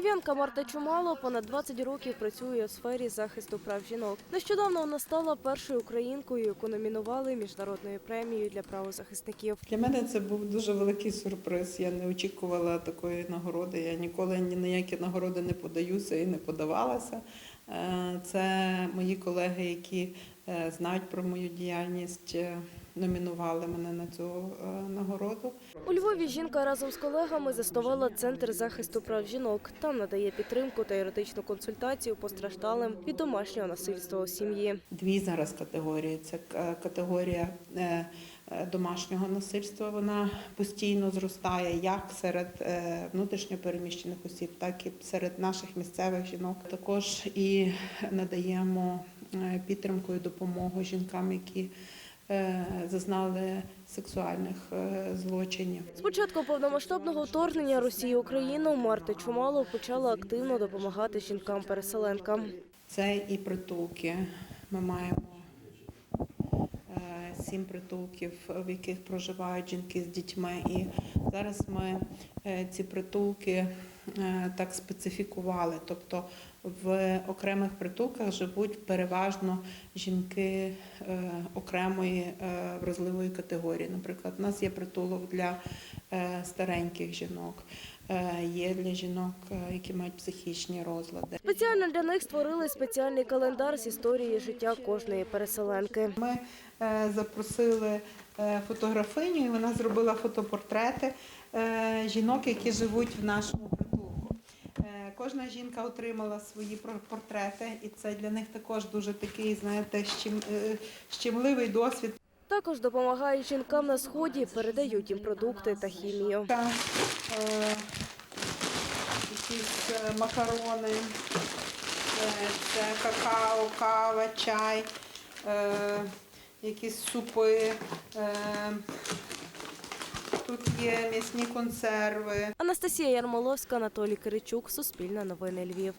Львів'янка Марта Чумало понад 20 років працює у сфері захисту прав жінок. Нещодавно вона стала першою українкою, яку номінували міжнародною премією для правозахисників. Для мене це був дуже великий сюрприз. Я не очікувала такої нагороди. Я ніколи ні на які нагороди не подаюся і не подавалася. Е, Це мої колеги, які е, знають про мою діяльність, е, номінували мене на цю е, нагороду. У Львові жінка разом з колегами заснувала центр захисту прав жінок. Там надає підтримку та юридичну консультацію постраждалим від домашнього насильства у сім'ї. Дві зараз категорії. Це е, категорія е, домашнього насильства. Вона постійно зростає як серед внутрішньопереміщених осіб, так і серед наших місцевих жінок. Також і надаємо підтримку і допомогу жінкам, які зазнали сексуальних е, злочинів. З початку повномасштабного вторгнення Росії в Україну Марта Чумало почала активно допомагати жінкам-переселенкам. Це і притулки. Ми маємо е, сім притулків, в яких проживають жінки з дітьми. І зараз ми е, ці притулки е, так специфікували. Тобто в окремих притулках живуть переважно жінки е, окремої е, вразливої категорії. Наприклад, у нас є притулок для е, стареньких жінок, е, є для жінок, е, які мають психічні розлади. Спеціально для них створили спеціальний календар з історії життя кожної переселенки. Ми е, запросили е, фотографиню, і вона зробила фотопортрети е, жінок, які живуть в нашому. Е, Кожна жінка отримала свої портрети, і це для них також дуже такий, знаєте, щем- е, щемливий досвід. Також допомагають жінкам на сході, передають їм продукти та хімію. Та, е, Якісь е, макарони, е, це какао, кава, чай, е, якісь супи. е, є м'ясні консерви. Анастасія Ярмоловська, Анатолій Киричук, Суспільне новини Львів.